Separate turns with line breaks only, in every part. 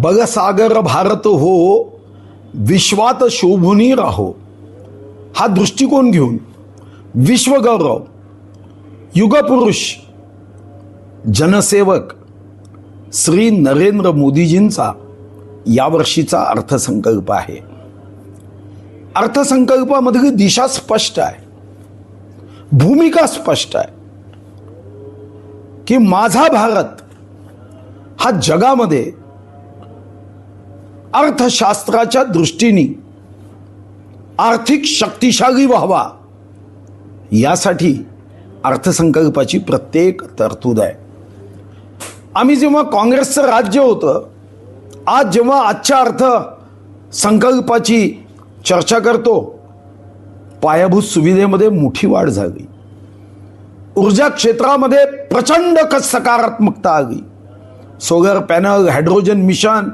बगसागर भारत हो विश्वात शोभुनी राहो. हा दृष्टिकोन घेऊन विश्वगौरव युगपुरुष जनसेवक श्री नरेंद्र मोदीजींचा यावर्षीचा अर्थसंकल्प आहे. अर्थसंकल्पामध्ये दिशा स्पष्ट आहे. भूमिका स्पष्ट आहे. की माझा भारत हा जगामध्ये अर्थशास्त्राच्या दृष्टीने आर्थिक शक्तिशाली व्हावा. यासाठी अर्थसंकल्पाची प्रत्येक तरतूद आहे. आम्ही जेव्हा काँग्रेसचं राज्य होतं आज जेव्हा आजच्या अर्थ संकल्पाची चर्चा करतो पायाभूत सुविधेमध्ये मोठी वाढ झाली. ऊर्जा क्षेत्रामध्ये प्रचंड क- सकारात्मकता आली. सोलर पॅनल हायड्रोजन मिशन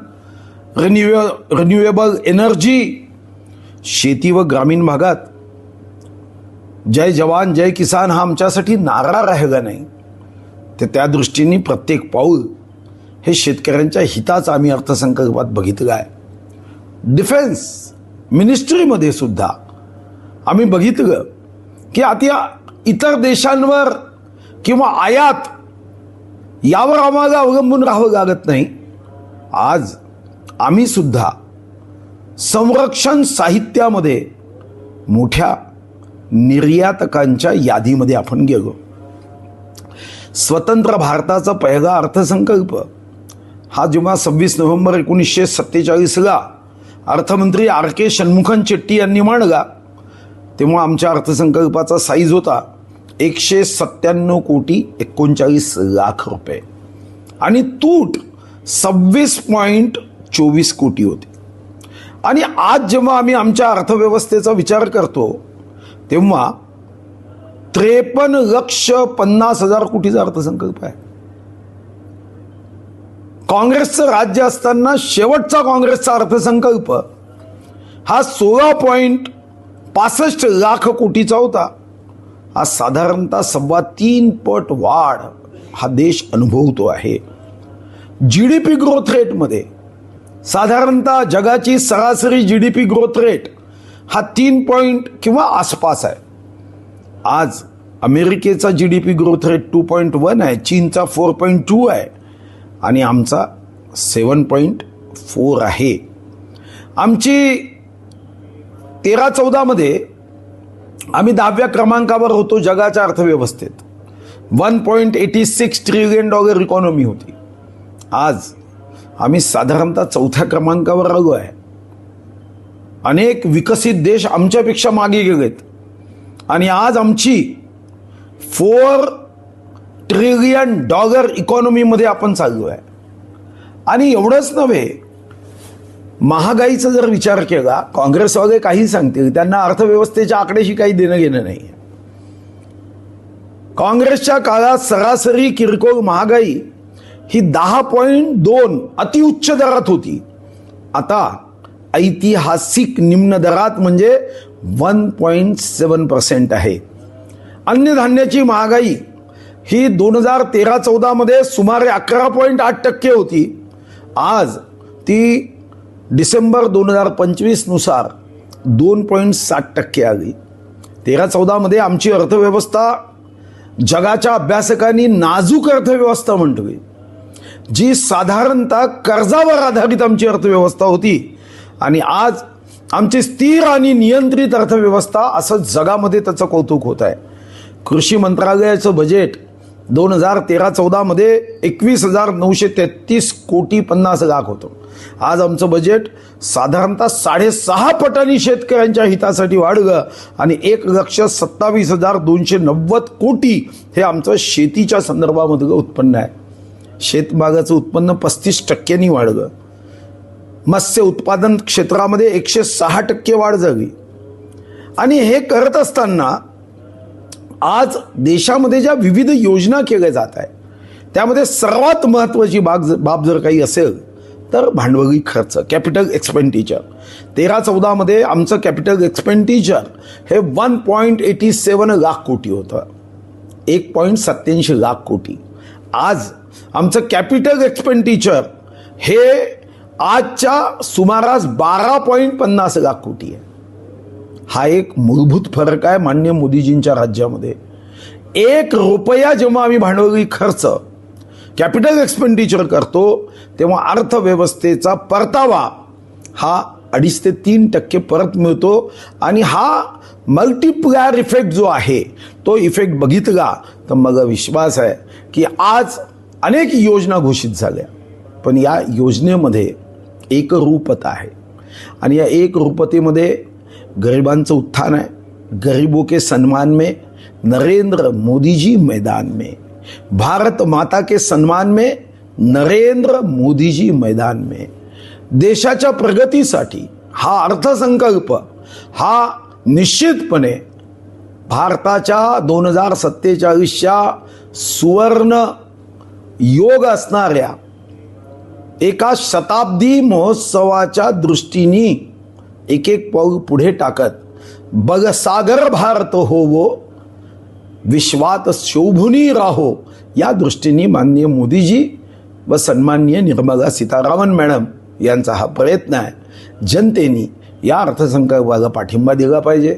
रिन्युए रिन्युएबल एनर्जी शेती व ग्रामीण भागात. जय जवान जय किसान हा आमच्यासाठी नारा राहिला नाही. तर त्या दृष्टीने प्रत्येक पाऊल हे शेतकऱ्यांच्या हिताचं आम्ही अर्थसंकल्पात बघितलं आहे. डिफेन्स मिनिस्ट्रीमध्ये सुद्धा आम्ही बघितलं की आता इतर देशांवर किंवा आयात यावर आम्हाला अवलंबून राहावं लागत नाही. आज आम्ही सुद्धा संरक्षण साहित्यामध्ये मोठ्या निर्यातकांच्या यादीमध्ये आपण गेलो. स्वतंत्र भारताचा पहिला अर्थसंकल्प हा जेव्हा सव्वीस नोव्हेंबर एकोणीसशे सत्तेचाळीसला अर्थमंत्री आर के शण्मुखन शेट्टी यांनी मांडला तेव्हा आमच्या अर्थसंकल्पाचा साईज होता एकशे सत्त्याण्णव कोटी एकोणचाळीस लाख रुपये. आणि तूट सव्वीस पॉईंट चोवीस कोटी होती. आणि आज जेव्हा आम्ही आमच्या अर्थव्यवस्थेचा विचार करतो तेव्हा त्रेपन्न लक्ष पन्नास हजार कोटीचा अर्थसंकल्प आहे. काँग्रेसचं राज्य असताना शेवटचा काँग्रेसचा अर्थसंकल्प हा सोळा पॉईंट पासष्ट लाख कोटीचा होता. हा साधारणतः सव्वा तीन पट वाढ हा देश अनुभवतो आहे. जी डी पी ग्रोथ रेटमध्ये साधारणतः जगाची सरासरी G D P growth rate हा तीन पॉईंट किंवा आसपास आहे. आज अमेरिकेचा G D P growth rate two point one आहे चीनचा फोर पॉईंट टू आहे आणि आमचा सेवन पॉईंट फोर आहे. आमची तेरा चौदामध्ये आम्ही दहाव्या क्रमांकावर होतो जगाच्या अर्थव्यवस्थेत. One point eighty six trillion dollar economy होती. आज आम्ही साधारणतः चौथ्या क्रमांकावर आलो आहे. अनेक विकसित देश आमच्यापेक्षा मागे गेलेत. आणि आज आमची फोर ट्रिलियन डॉलर इकॉनॉमीमध्ये आपण चाललो आहे. आणि एवढंच नव्हे महागाईचा जर विचार केला काँग्रेसवाले काही सांगतील त्यांना अर्थव्यवस्थेच्या आकड्याशी काही देणं घेणं नाही काँग्रेसच्या काळात सरासरी किरकोळ महागाई ही दहा पॉईंट दोन अतिउच्च दरात होती. आता ऐतिहासिक निम्न दरात म्हणजे वन पॉईंट सेवन पर्सेंट आहे. अन्नधान्याची महागाई ही दोन हजार तेरा चौदामध्ये सुमारे अकरा पॉईंट आठ टक्के होती. आज ती डिसेंबर दोन हजार पंचवीसनुसार दोन पॉईंट सात टक्के आली. तेरा चौदामध्ये आमची अर्थव्यवस्था जगाच्या अभ्यासकांनी नाजूक अर्थव्यवस्था म्हटली जी साधारणतः कर्जावर आधारित आमची अर्थव्यवस्था होती आणि आज आमची स्थिर आणि नियंत्रित अर्थव्यवस्था असं जगामध्ये त्याचं कौतुक होत आहे. कृषी मंत्रालयाचं बजेट दोन हजार तेरा चौदामध्ये एकवीस हजार नऊशे तेहतीस कोटी पन्नास लाख होतं. आज आमचं बजेट साधारणतः साडेसहा पटांनी शेतकऱ्यांच्या हितासाठी वाढलं आणि एक लक्ष सत्तावीस हजार दोनशे नव्वद कोटी हे आमचं शेतीच्या संदर्भामधलं उत्पन्न आहे. शेतमागाचं उत्पन्न पस्तीस टक्क्यांनी वाढलं. मत्स्य उत्पादन क्षेत्रामध्ये एकशे सहा टक्के वाढ झाली. आणि हे करत असताना आज देशामध्ये ज्या विविध योजना केल्या जात आहे त्यामध्ये सर्वात महत्त्वाची बाग बाब जर काही असेल तर भांडवली खर्च कॅपिटल एक्सपेंडिचर. तेरा चौदामध्ये आमचं कॅपिटल एक्सपेंडिचर हे one point eighty seven lakh crore होतं. एक पॉईंट सत्याऐंशी लाख कोटी. आज आमचं कॅपिटल एक्सपेंडिचर हे आजच्या सुमारास बारा पॉईंट पन्नास लाख कोटी आहे. हा एक मूलभूत फरक आहे मान्य मोदीजींच्या राज्यामध्ये. एक रुपया जेव्हा आम्ही भांडवली खर्च कॅपिटल एक्सपेंडिचर करतो तेव्हा अर्थव्यवस्थेचा परतावा हा अडीच ते तीन टक्के परत मिळतो. आणि हा मल्टीप्लायर इफेक्ट जो आहे तो इफेक्ट बघितला तर मग विश्वास आहे की आज अनेक योजना घोषित झाल्या. पण या योजनेमध्ये एक रूपता आहे. आणि या एक रूपतेमध्ये गरिबांचं उत्थान आहे. गरीबों के सन्मान में नरेंद्र मोदी जी मैदान में. भारत माता के सम्मान में नरेंद्र मोदी जी मैदान में. देशाच्या प्रगतीसाठी हा अर्थसंकल्प हा निश्चितपणे भारताच्या दोन हजार सत्तेचाळीसच्या सुवर्ण योग असणाऱ्या एका शताब्दी महोत्सवाच्या दृष्टीने एक एक पाऊल पुढे टाकत बग सागर भारत होवो विश्वात शोभुनी राहो या दृष्टीने माननीय मोदीजी व सन्माननीय निर्मला सीतारामन मॅडम यांचा हा प्रयत्न आहे. जनतेने या अर्थसंकल्पाला पाठिंबा दिला पाहिजे.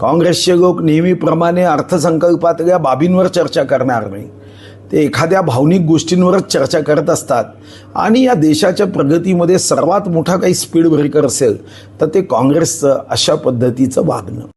काँग्रेसचे लोक नेहमीप्रमाणे अर्थसंकल्पातल्या बाबींवर चर्चा करणार नाही. ते एखाद्या भावनिक गोष्टींवरच चर्चा करत असतात. आणि या देशाच्या प्रगतीमध्ये सर्वात मोठा काही स्पीड ब्रेकर असेल तर ते काँग्रेसचं अशा पद्धतीचं वागणं.